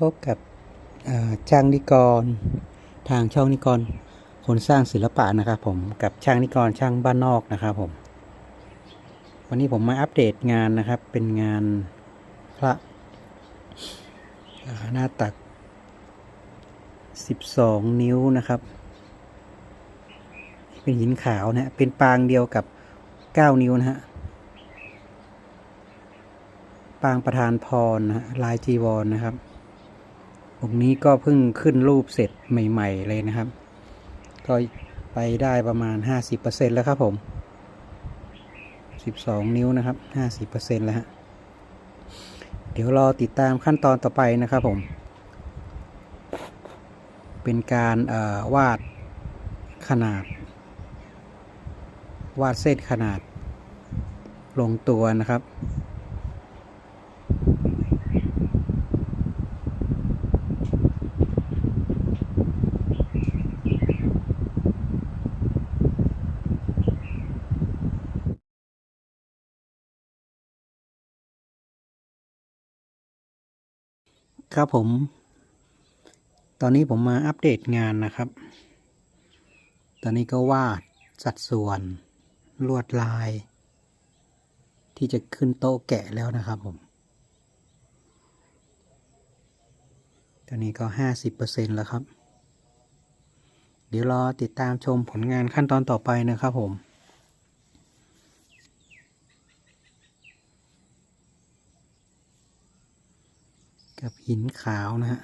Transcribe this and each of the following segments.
พบกับช่างนิกร ทางช่องนิกร คนสร้างศิลปะนะครับผมกับช่างนิกรช่างบ้านนอกนะครับผม วันนี้ผมมาอัปเดตงานนะครับ เป็นงานพระหน้าตัก 12 นิ้วนะครับ เป็นหินขาวนะฮะเป็นปางเดียวกับ 9 นิ้วนะฮะปางประธานพรนะฮะลายจีวรนนะครับ องค์นี้ก็เพิ่งขึ้นรูปเสร็จใหม่ ๆ เลยนะครับ ก็ไปได้ประมาณ 50%แล้วครับผม 12 นิ้วนะครับ 50%แล้วฮะเดี๋ยวรอติดตามขั้นตอนต่อไปนะครับผม เป็นการวาดขนาด วาดเส้นขนาดลงตัวนะครับ ครับผม ตอนนี้ผมมาอัปเดตงานนะครับ ตอนนี้ก็วาดสัดส่วน ลวดลาย ที่จะขึ้นโต๊ะแกะแล้วนะครับผม ตอนนี้ก็ห้าสิบเปอร์เซ็นแล้วครับ เดี๋ยวรอติดตามชมผลงานขั้นตอนต่อไปนะครับผม กับหินขาวนะฮะ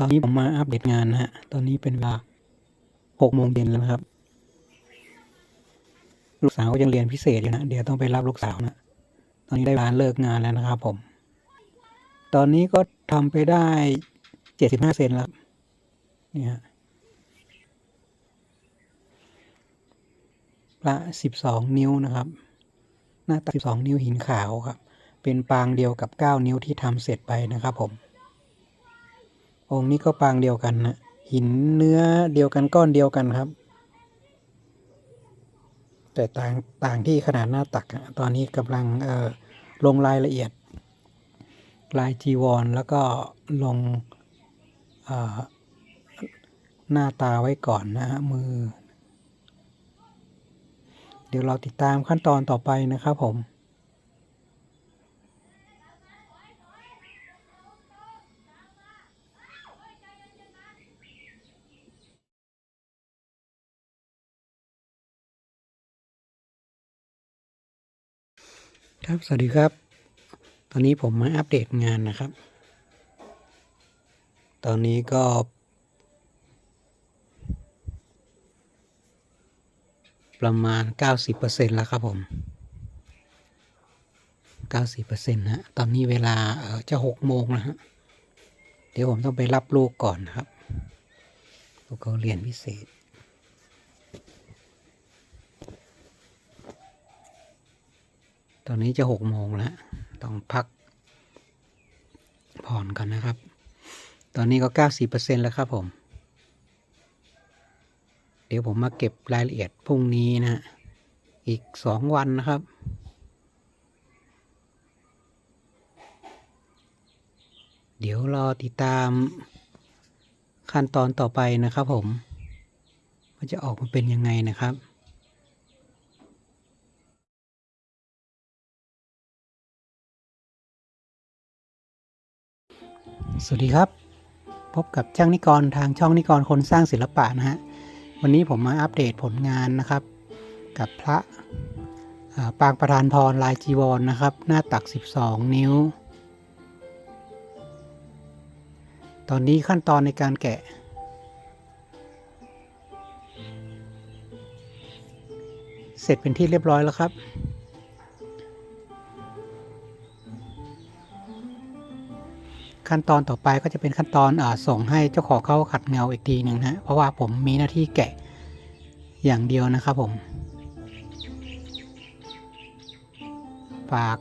ตอนนี้ผมมาอัปเดตงานนะฮะ ตอนนี้เป็นเวลาหกโมงเย็นแล้วนะครับ ลูกสาวยังเรียนพิเศษอยู่นะ เดี๋ยวต้องไปรับลูกสาวนะ ตอนนี้ได้เวลาเลิกงานแล้วนะครับผม ตอนนี้ก็ทำไปได้เจ็ดสิบห้าเซนแล้วเนี่ยฮะพระสิบสองนิ้วนะครับ หน้าตักสิบสองนิ้วหินขาวครับ เป็นปางเดียวกับเก้านิ้วที่ทำเสร็จไปนะครับผม องค์นี้ก็ปางเดียวกันนะหินเนื้อเดียวกันก้อนเดียวกันครับ แต่ต่างต่างที่ขนาดหน้าตัก ตอนนี้กำลังลงรายละเอียด ลายจีวรแล้วก็ลงหน้าตาไว้ก่อนนะฮะมือ เดี๋ยวเราติดตามขั้นตอนต่อไปนะครับผม ครับ สวัสดีครับ ตอนนี้ผมมาอัปเดตงานนะครับ ตอนนี้ก็ ประมาณ 90%แล้วครับผม 90%นะฮะตอนนี้เวลาจะ6โมงแล้วฮะ เดี๋ยวผมต้องไปรับลูกก่อนนะครับ ลูกเขาเรียนพิเศษ อนนี้จะหกโมงแล้ว ต้องพัก ผ่อนก่อนนะครับ ตอนนี้ก็เก้าสิบเปอร์เซ็นแล้วครับผม เดี๋ยวผมมาเก็บรายละเอียดพรุ่งนี้นะฮะอีกสองวันนะครับเดี๋ยวรอติดตามขั้นตอนต่อไปนะครับผม ว่าจะออกมาเป็นยังไงนะครับ สวัสดีครับ พบกับช่างนิกรทางช่องนิกรคนสร้างศิลปะนะฮะวันนี้ผมมาอัปเดตผลงานนะครับ กับพระาปางประธานพรลายจีวรนนะครับ หน้าตัก 12 นิ้ว ตอนนี้ขั้นตอนในการแกะ เสร็จเป็นที่เรียบร้อยแล้วครับ ขั้นตอนต่อไปก็จะเป็นขั้นตอนอส่งให้เจ้าของเขาขัดเงาอีกทีหนึ่งนะ เพราะว่าผมมีหน้าที่แกะอย่างเดียวนะครับผม ฝาก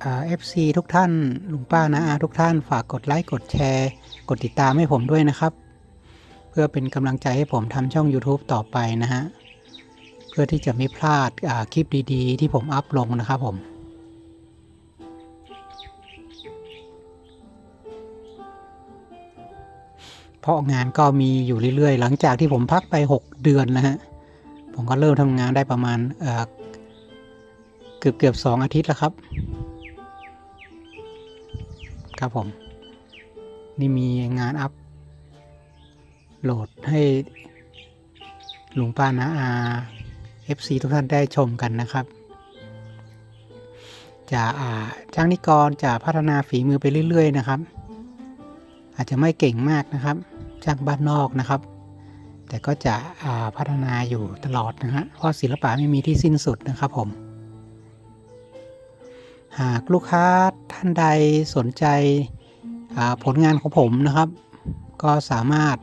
เอฟซีทุกท่านลุงป้านะอาทุกท่าน ฝากกดไลค์กดแชร์ กดติดตามให้ผมด้วยนะครับ เพื่อเป็นกำลังใจให้ผมทำช่อง YouTube ต่อไปนะฮะ เพื่อที่จะไม่พลาดคลิปดีๆ ที่ผมอัพลงนะครับผม เพราะงานก็มีอยู่เรื่อยๆ หลังจากที่ผมพักไป 6 เดือนนะฮะ ผมก็เริ่มทำงานได้ประมาณเกือบเกือบสองอาทิตย์แล้วครับ ครับผม นี่มีงานอัพโหลดให้หลุงป้านะอา FC ทุกท่านได้ชมกันนะครับ จะอ่าช่างนิกรจะพัฒนาฝีมือไปเรื่อย ๆ นะครับ อาจจะไม่เก่งมากนะครับ ช่างบ้านนอกนะครับ แต่ก็จะพัฒนาอยู่ตลอดนะฮะเพราะศิลปะไม่มีที่สิ้นสุดนะครับผม หากลูกค้าท่านใดสนใจผลงานของผมนะครับ ก็สามารถ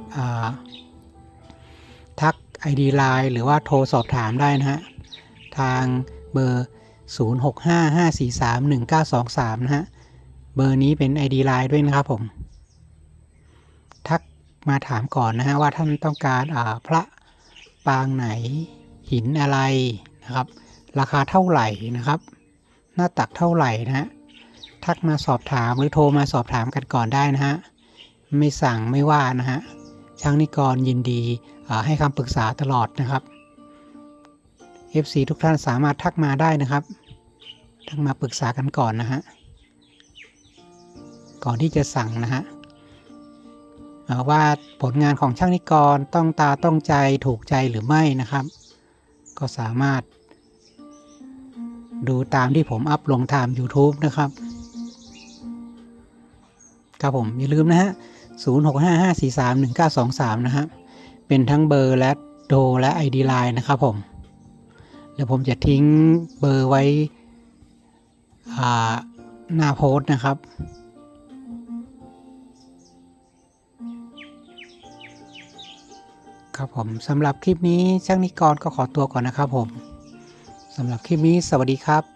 ทัก ID Line หรือว่าโทรสอบถามได้นะฮะทางเบอร์ 0655431923 นะฮะ เบอร์นี้เป็น ID Line ด้วยนะครับผม มาถามก่อนนะฮะว่าท่านต้องการอ่าพระปางไหนหินอะไรนะครับ ราคาเท่าไหร่นะครับ หน้าตักเท่าไหร่นะฮะทักมาสอบถามหรือโทรมาสอบถามกันก่อนได้นะฮะไม่สั่งไม่ว่านะฮะช่างนิกรยินดีอ่าให้คำปรึกษาตลอดนะครับ FC ทุกท่านสามารถทักมาได้นะครับ ทักมาปรึกษากันก่อนนะฮะก่อนที่จะสั่งนะฮะ ว่าผลงานของช่างนิกรต้องตาต้องใจถูกใจหรือไม่นะครับ ก็สามารถ ดูตามที่ผมอัพลงทาง YouTube นะครับ ครับผมอย่าลืมนะฮะ 0655431923 นะฮะเป็นทั้งเบอร์และโทรและ ID Line นะครับผมแล้วผมจะทิ้งเบอร์ไว้หน้าโพสต์นะครับ ครับผมสำหรับคลิปนี้ช่างนิกรก็ขอตัวก่อนนะครับผมสำหรับคลิปนี้สวัสดีครับ